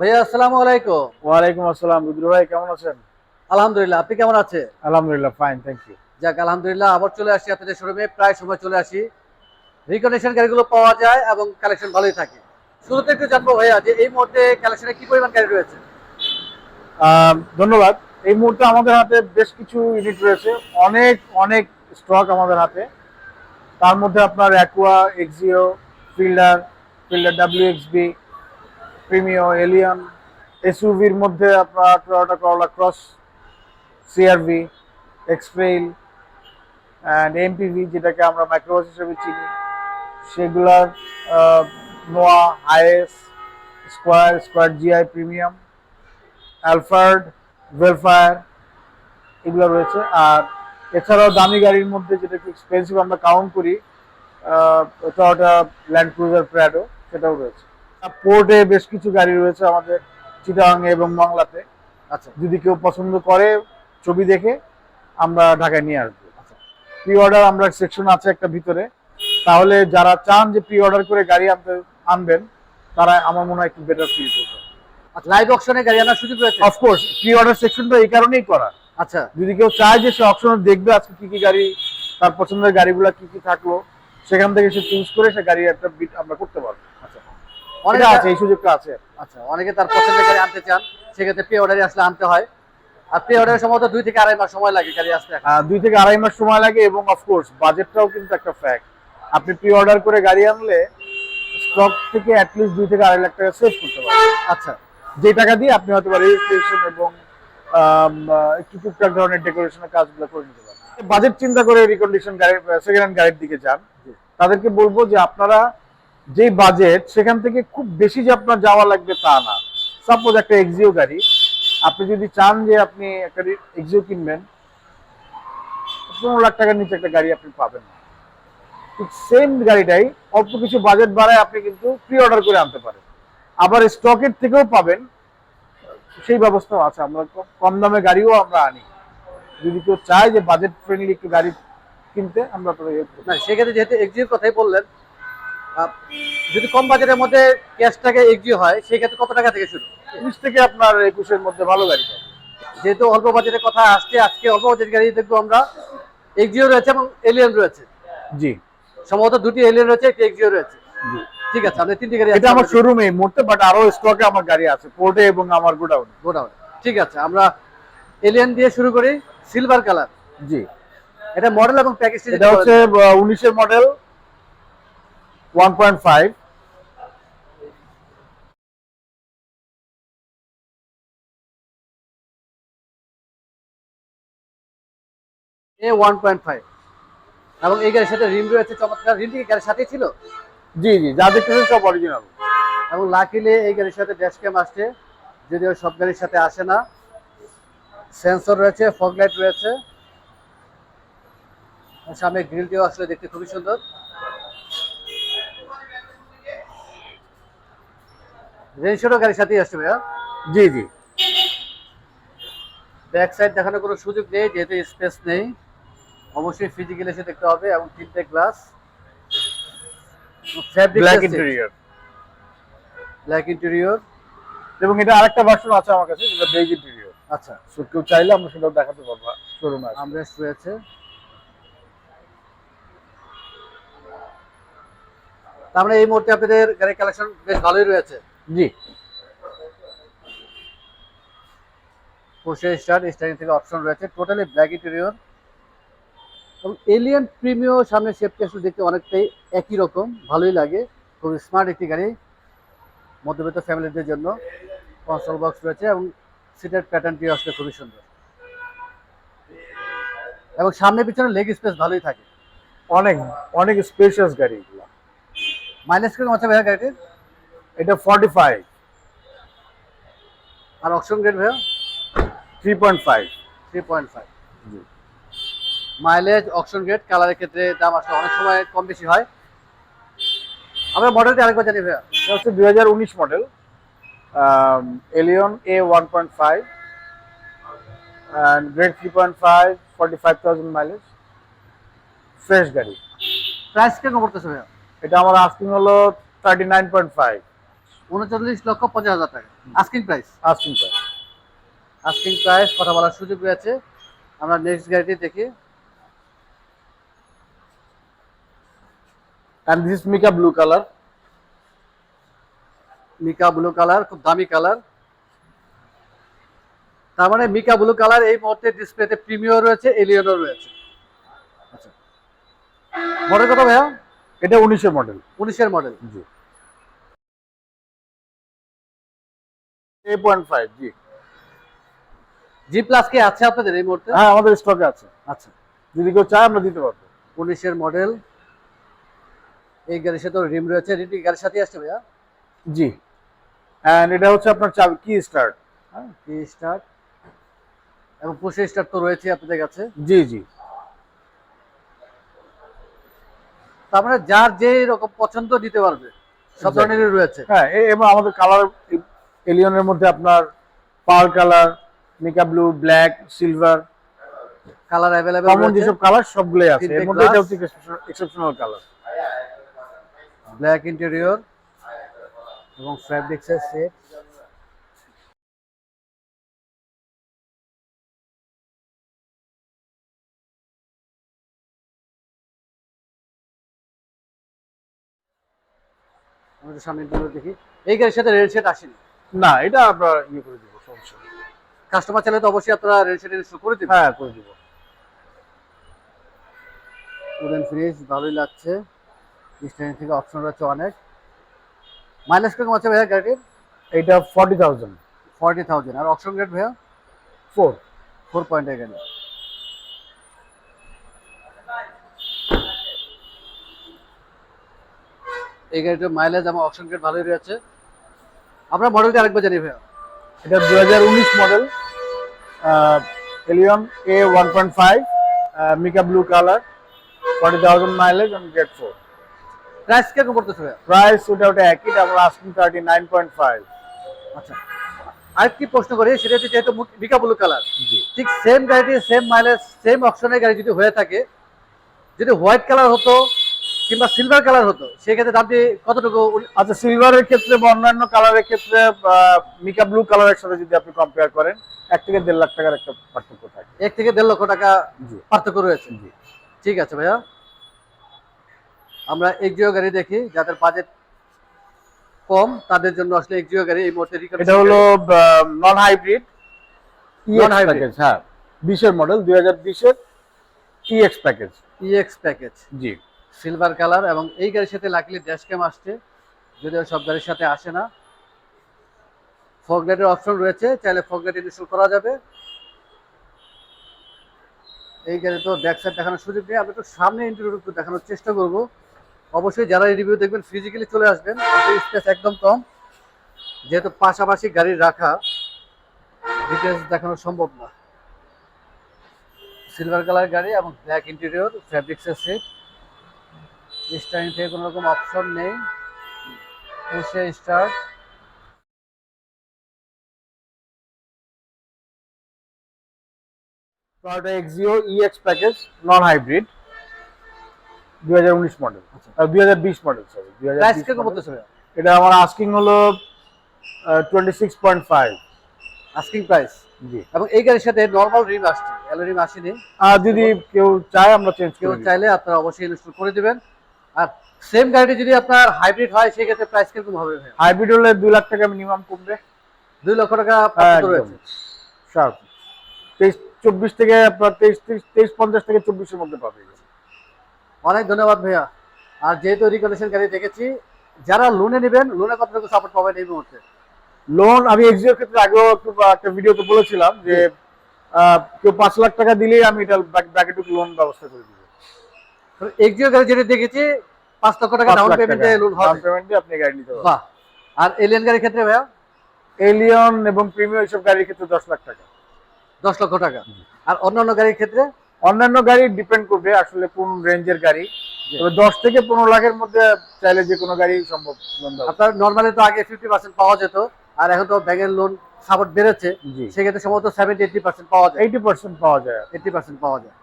ভাইয়া আসসালামু আলাইকুম। ওয়ালাইকুম আসসালাম রুদ্র ভাই কেমন আছেন? আলহামদুলিল্লাহ আপনি কেমন আছে আলহামদুলিল্লাহ ফাইন থ্যাংক ইউ যাক আলহামদুলিল্লাহ আবার চলে আসি আপনাদের শোরুমে প্রায় সময় চলে আসি। রিকন্ডিশন গাড়িগুলো পাওয়া যায় এবং কালেকশন ভালোই থাকে। শুরুতে একটু জানব ভাইয়া যে এই মুহূর্তে কালেকশনে কি পরিমাণ গাড়ি রয়েছে? ধন্যবাদ। এই মুহূর্তে আমাদের হাতে বেশ কিছু ইউনিট রয়েছে। অনেক অনেক স্টক আমাদের হাতে। তার মধ্যে আপনার Aqua Axio Fielder Fielder W XB Premio Allion এসইউভির মধ্যে আপনার Toyota Corolla Cross CRV X Trail and MPV যেটাকে আমরা মাইক্রোবাস হিসেবে চিনি। সেগুলার Noah Esquire Esquire GI premium Alphard Vellfire এগুলো রয়েছে। আর এছাড়াও দামি গাড়ির মধ্যে যেটা একটু এক্সপেন্সিভ আমরা কাউন্ট করি টয়োটা ল্যান্ড ক্রুজার প্র্যাডো সেটাও রয়েছে। পোর্টে বেশ কিছু গাড়ি রয়েছে আমাদের চিটাগাংয়ে এবং বাংলাতে। আচ্ছা। যদি কেউ পছন্দ করে ছবি দেখে আমরা ঢাকায় নিয়ে আসব। প্রি অর্ডার আমরা সেকশন আছে একটা ভিতরে। তাহলে যারা চান যে প্রি অর্ডার করে গাড়ি আনতে আনবেন তারা আমার মনে হয় একটু বেটার ফিল করবে। লাইভ অপশনে গাড়ি আনার সুযোগ রয়েছে? অফকোর্স প্রি অর্ডার সেকশনটা এই কারণেই করা। আচ্ছা। যদি কেউ চায় যে সে অপশনে দেখবে আজকে কি কি গাড়ি তার পছন্দের গাড়িগুলো কি কি থাকল সেখান থেকে সে চুজ করে সে গাড়ি একটা বিট আমরা করতে পারব। আচ্ছা। অনেক আছে এই সুযোগটা আছে। আচ্ছা অনেকে তার পছন্দের গাড়ি আনতে চান সেক্ষেত্রে পে অর্ডারে আসলে আনতে হয়। আর পে অর্ডারের সম্ভবত দুই থেকে আড়াই মাস সময় লাগে গাড়ি আসতে দুই থেকে আড়াই মাস সময় লাগে এবং অফকোর্স বাজেটটাও কিন্তু একটা ফ্যাক্ট আপনি প্রি অর্ডার করে গাড়ি আনলে স্টক থেকে অ্যাটলিস্ট দুই থেকে আড়াই লাখ টাকা সেভ করতে পারবেন। আচ্ছা। যে টাকা দিয়ে আপনি হয়তো রেজিস্ট্রেশন এবং একটু টুকটাক ধরনের ডেকোরেশনের কাজগুলো করে নিতে পারেন বাজেট চিন্তা করে রিকন্ডিশন গাড়ি সেকেন্ড হ্যান্ড গাড়ির দিকে যান। তাদেরকে বলব যে আপনারা যে বাজেট সেখান থেকে খুব বেশি যে আপনার যাওয়া লাগবে তা না। সাপোজ একটা এক্সিও গাড়ি, আপনি যদি চান যে আপনি একটা এক্সিও কিনবেন, পনেরো লাখ টাকার নিচে একটা গাড়ি আপনি পাবেন না। ঠিক সেম গাড়িটাই অল্প কিছু বাজেট বাড়ায় আপনি কিন্তু প্রি অর্ডার করে আনতে পারেন। আবার স্টকের থেকেও পাবেন, সেই ব্যবস্থাও আছে। আমরা কম- দামে গাড়িও আমরা আনি। যদি কেউ চায় যে বাজেট ফ্রেন্ডলি একটু গাড়ি কিনতে, আমরা সেক্ষেত্রে যেহেতু এক্সিওর কথাই বললেন যদি কম বাজেটের মধ্যে ক্যাশ টাকা এক্সিও হয় সেই ক্ষেত্রে কত টাকা থেকে শুরু? উনিশ থেকে আপনার একুশের মধ্যে ভালো গাড়ি যেহেতু অল্প বাজেটের কথা আসছে আজকে অল্প বাজেট গাড়ি দেখব আমরা। এক্সিও রয়েছে এবং এলিয়ন রয়েছে। জি। সম্ভবত দুটি এলিয়ন রয়েছে একটি এক্সিও রয়েছে। জি। ঠিক আছে আপনি তিনটি গাড়ি এটা আমার শোরুমে এই মুহূর্তে বাট আরও স্টকে আমার গাড়ি আছে পোর্টে এবং আমার গোডাউনে গোডাউন ঠিক আছে আমরা এলিয়ন দিয়ে শুরু করি সিলভার কালার জি। এটা মডেল এবং প্যাকেজটি এটা হচ্ছে উনিশের model one point five A one point five এবং এই গাড়ির সাথে রিম রয়েছে চমৎকার। রিমটি কি গাড়ির সাথেই ছিল? জি জি যা দেখতেছেন সব অরিজিনাল এবং লাকিলি এই গাড়ির সাথে ড্যাশ ক্যাম আসছে যদিও সব গাড়ির সাথে আসে না। সেন্সর রয়েছে ফগ লাইট রয়েছে। সামনে গ্রিলটিও আসলে দেখতে খুবই সুন্দর। রেজিস্টারও গাড়ির সাথেই আসছে ভাইয়া? জি জি। ব্যাক সাইড দেখানোর কোনো সুযোগ নেই যেহেতু স্পেস নেই। অবশ্যই ফিজিক্যাল এসে দেখতে হবে এবং তিনটে glass black interior black interior এবং এটা আরেকটা ভার্সন আছে আমার কাছে যেটা বেজ ইন্টেরিয়র আচ্ছা। সো কেউ চাইলে আমরা সেটাও দেখাতে পারব শোরুমে আছে আমরেস্ট রয়েছে তার মানে এই মুহূর্তে আপনাদের গাড়ির কালেকশন বেশ ভালোই রয়েছে। জি। পোর্শে স্টার স্টারিং থেকে অপশন রয়েছে। টোটালি ব্ল্যাক ইন্টেরিয়র এবং এলিয়ান প্রিমিও সামনে শেপটি আসলে দেখতে অনেকটাই একই রকম। ভালোই লাগে। খুব স্মার্ট একটি গাড়ি। মধ্যবিত্ত ফ্যামিলিদের জন্য। কনসোল বক্স রয়েছে এবং সিটের প্যাটার্নটি আসলে খুবই সুন্দর। এবং সামনে পিছনে লেগ স্পেস ভালোই থাকে। অনেক অনেক স্পেশিয়াস গাড়ি এগুলো। মাইলেজ কীরকম আছে ভাইয়া গাড়িটির? এটা ফর্টি ফাইভ আর অপশন গ্রেড ভাইয়া? Three point five three point five mileage option grade কালারের ক্ষেত্রে দাম আসলে অনেক সময় কম বেশি হয়। আমরা মডেলটি আরেকবার জানি ভাইয়া। এটা হচ্ছে দুই উনিশ model Allion A one point five grade three point five forty five thousand mileage fresh গাড়ি। প্রাইস কেন করতেছে ভাইয়া? এটা আমার আস্কিং হলো থার্টি নাইন পয়েন্ট ফাইভ উনচল্লিশ লক্ষ পঞ্চাশ হাজার টাকা। Asking price asking price asking price কথা বলার সুযোগ রয়েছে। আমরা নেক্সট গাড়িটি দেখি। And this mica blue colour mica blue colour খুব দামি কালার তার মানে মিকা ব্লু কালার এই মুহূর্তে ডিসপ্লেতে প্রিমিয়ার রয়েছে এলিয়নও রয়েছে। আচ্ছা। মডেল কত ভাইয়া? এটা উনিশের মডেল উনিশের মডেল জি। এ পয়েন্ট ফাইভ জি। জি প্লাস কি আছে আপনাদের এই মুহূর্তে? হ্যাঁ আমাদের স্টকে আছে। আচ্ছা যদি কেউ চায় আমরা দিতে পারব। উনিশের মডেল এই গাড়ির সাথে রিম রয়েছে। রিমটি গাড়ির সাথে আসছে ভাইয়া? জি। অ্যান্ড এটা হচ্ছে আপনার চাবি কি স্টার্ট হ্যাঁ কি স্টার্ট এবং পুষে স্টার্ট তো রয়েছে আপনাদের কাছে। জি জি। তার মানে যার যে রকম পছন্দ দিতে পারবে সব. ধরনেরই রয়েছে। হ্যাঁ এবং আমাদের কালার এলিয়নের মধ্যে আপনার pearl colour mica blue black silver colour available common যেসব কালার সবগুলোই আছে। এর মধ্যে এটা হচ্ছে এক্সেপশনাল কালার ব্ল্যাক ইন্টেরিয়র এবং ফ্যাব্রিক্সের সেট আমাদের সামনে দেখি। এই গাড়ির সাথে রেল সেট আসেনি। না এটা আমরা ইয়ে করে দিব সমস্যা কাস্টমার চাইলে তো অবশ্যই আপনারা সেট করে দেবেন। হ্যাঁ করে দিব। উডেন ফ্রিজ ভালোই লাগছে। স্ট্যান্ড থেকে অপশন রয়েছে অনেক। মাইলেজ কীরকম আছে ভাইয়া গাড়ির? এটা ফর্টি থাউজেন্ড ফর্টি থাউজেন্ড আর অপশন রেট ভাইয়া? ফোর ফোর পয়েন্ট এখানে এই গাড়িটার মাইলেজ এবং অপশন রেট ভালোই রয়েছে। আমরা মডেলটা আরেকবার জানি ভাইয়া এটা দু হাজার উনিশ model Allion A one point five mica blue colour forty thousand mileage and grade four price কীরকম পড়তেছে ভাইয়া? প্রাইস ওটা ওটা একই এটা আমরা asking thirty nine point five আচ্ছা আরেকটি প্রশ্ন করি সেটা হচ্ছে যেহেতু বিকা ব্লু কালার ঠিক সেম গাড়িটি সেম মাইলেজ সেম অপশনের গাড়ি যদি হয়ে থাকে যদি হোয়াইট কালার হতো কিংবা সিলভার কালার হতো সেক্ষেত্রে দামটি কতটুকু আচ্ছা সিলভারের ক্ষেত্রে বা অন্যান্য কালারের ক্ষেত্রে মিকা ব্লু কালারের সাথে যদি আপনি কম্পেয়ার করেন এক থেকে দেড় লাখ টাকার একটা পার্থক্য থাকে। এক থেকে দেড় লক্ষ টাকা পার্থক্য রয়েছে? জি। ঠিক আছে ভাইয়া। আমরা এক্সিও গাড়ি দেখি যাদের বাজেট কম তাদের জন্য আসলে এক্সিও গাড়ি এই মুহূর্তে এটা হলো নন হাইব্রিড Non-hybrid। প্যাকেজ হ্যাঁ। বিশের মডেল দুই হাজার বিশের ইএক্স প্যাকেজ ইএক্স প্যাকেজ জি। সিলভার কালার এবং এই গাড়ির সাথে লাকিলি ড্যাশ ক্যাম আসছে, যদিও সব গাড়ির সাথে আসে না। ফগ লাইটের অপশন রয়েছে, চাইলে ফগ লাইট ইনস্টল করা যাবে। এই গাড়ি তো ব্যাক সাইড দেখানোর সুযোগ নেই, আমি একটু সামনে ইন্টারভিউ দেখানোর চেষ্টা করব। অবশ্যই যারা রিভিউ দেখবেন ফিজিক্যালি চলে আসবেন স্পেস একদম কম। যেহেতু পাশাপাশি গাড়ি রাখা ডিটেলস দেখানো সম্ভব না। সিলভার কালার গাড়ি এবং ব্ল্যাক ইন্টেরিয়র ফ্যাব্রিক্সের সেট স্টারিং থেকে কোনো রকম অপশন নেই। Push start Toyota Axio EX package non hybrid দুই হাজার উনিশ মডেল আচ্ছা। দুই হাজার বিশ মডেল সরি দুই হাজার এটা আমার আস্কিং হলো twenty six point five asking price জি। এবং এই গাড়ির সাথে নর্মাল রিম আসছে। রিম আসেনি। আর যদি কেউ চায় আমরা চেঞ্জ কেউ চাইলে আপনারা অবশ্যই ইনস্টল করে দিবেন। আর সেম গাড়িটি যদি আপনার হাইব্রিড হয় সেক্ষেত্রে প্রাইস কীরকম হবে হাইব্রিড হলে দুই লাখ টাকা মিনিমাম কমবে। দুই লক্ষ টাকা পার্থক্য একদম। রয়েছে। শার্প তেইশ চব্বিশ থেকে আপনার তেইশ তেইশ তেইশ পঞ্চাশ থেকে চব্বিশের মধ্যে পাবে। অনেক ধন্যবাদ ভাইয়া। আর যেহেতু রিকন্ডিশন গাড়ি দেখেছি যারা লোনে নেবেন লোনে কতটুকু সাপোর্ট পাবেন এই মুহূর্তে? লোন আমি এক্সিওর ক্ষেত্রে আগেও একটু একটা ভিডিওতে বলেছিলাম যে কেউ পাঁচ লাখ টাকা দিলেই আমি এটা ব্যাকেটুক লোন ব্যবস্থা করে দিব এক্সিও গাড়ি যেটা দেখেছি পাঁচ লক্ষ টাকা ডাউন পেমেন্টে লোন ডাউন পেমেন্টে আপনি গাড়ি নিতে পারবেন। বাহ। আর এলিয়ান গাড়ির ক্ষেত্রে ভাইয়া? এলিয়ন এবং প্রিমিয়াম এইসব গাড়ির ক্ষেত্রে দশ লাখ টাকা। দশ লক্ষ টাকা। আর অন্যান্য গাড়ির ক্ষেত্রে? অন্যান্য গাড়ি ডিপেন্ড করবে আসলে কোন রেঞ্জের গাড়ি। তবে দশ থেকে পনেরো লাখের মধ্যে চাইলে যে কোনো গাড়ি সম্ভব আপনার নর্মালি তো আগে ফিফটি পার্সেন্ট পাওয়া যেত আর এখন তো ব্যাংকের লোন সাপোর্ট বেড়েছে সেক্ষেত্রে সম্ভবত সেভেন্টি এইটি পার্সেন্ট পাওয়া যায়। এইটি পার্সেন্ট পাওয়া যায়। এইটি পার্সেন্ট পাওয়া যায়।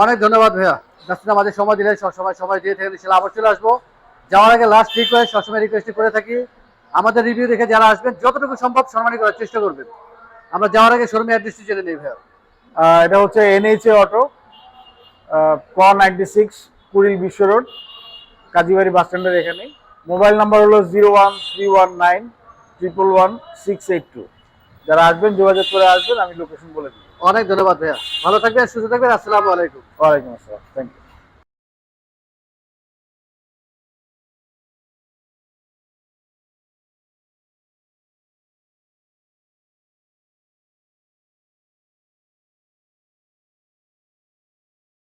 অনেক ধন্যবাদ ভাইয়া। জাস্ট আমাদের সময় দিলে সবসময় সময় দিয়ে থাকেন সেটা আবার চলে আসব। যাওয়ার আগে লাস্ট ঠিক রিকোয়েস্ট সবসময় রিকোয়েস্ট করে থাকি। আমাদের রিভিউ দেখে যারা আসবেন, যতটুকু সম্ভব সম্মানী করার চেষ্টা করবেন। আমরা যাওয়ার আগে শোরুমে অ্যাড্রেসটি জেনে নেই ভাইয়া। এটা হচ্ছে এনএইচএ অটো ক ninety six Kuril Bishwa road, Kazibari bus স্ট্যান্ডের এখানে মোবাইল নাম্বার হলো zero one three one nine triple one six eight two যারা আসবেন যোগাযোগ করে আসবেন আমি লোকেশন বলে দিই অনেক ধন্যবাদ ভাইয়া। ভালো থাকবেন সুস্থ থাকবেন আসসালামু আলাইকুম। ওয়ালাইকুম আসসালাম থ্যাংক ইউ